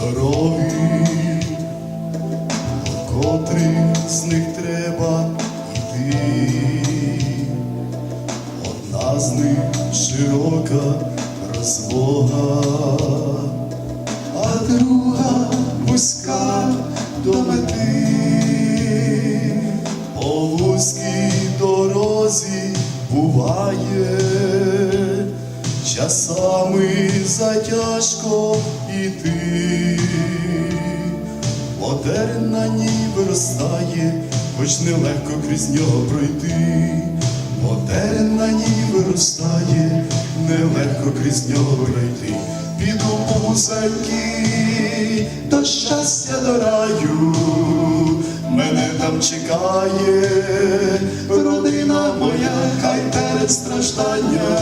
дороги, по котрих з них треба йти, одна з них широка розвога, а друга вузька до мети, по вузькій дорозі буває. Часами затяжко іти. Мотерн на ній виростає, хоч нелегко крізь нього пройти. Мотерн на ній виростає, нелегко крізь нього пройти. Піду по вузенькій, до щастя до раю, мене там чекає, родина моя, хай перед страждання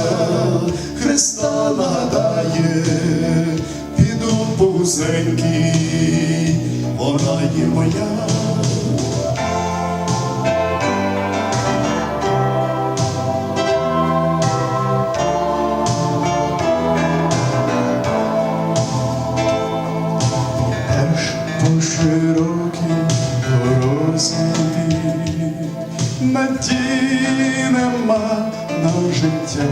Христа нагадає, піду вона є моя. Аж по широкій дорозі надії нема на життя,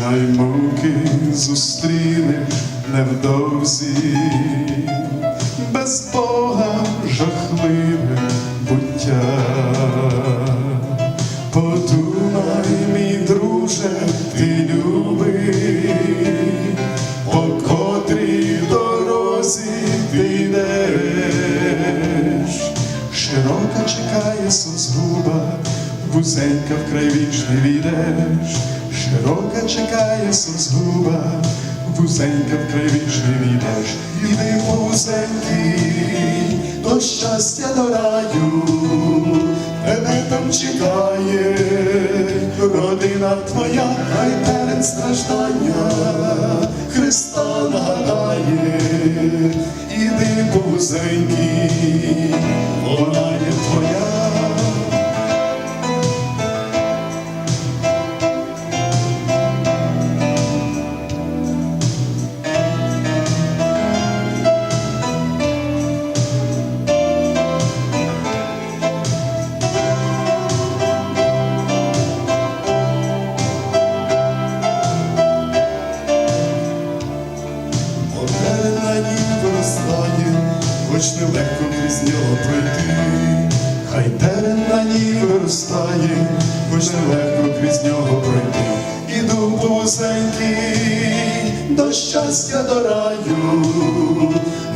займуки зустрінеш невдовзі, без Бога жахливе буття. Подумай, мій друже, ти любий, по котрій дорозі ти йдеш, широка чекає созгуба, вузенька вкрай вічний війдеш, широка чекає созгуба, вузенька вкрай вічний війдеш, іди по вузенькій, до щастя до раю, тебе там чекає, родина твоя, хай перед страждання Христа нагадає, іди по вузенькій, вона є твоя. Хоч нелегко крізь нього пройти. Хай терен на ній виростає, хоч нелегко крізь нього пройти. Іду по вузенькій, до щастя до раю,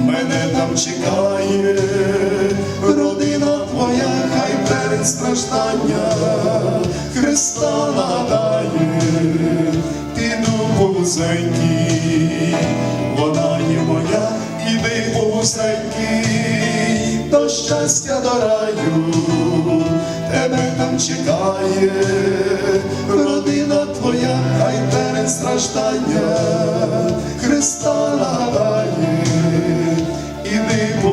мене там чекає, родина твоя, хай перед страждання Христа нагадає, піду по іди по до щастя до раю, тебе там чекає, родина твоя, хай перед страждання Христа нагадає, іди по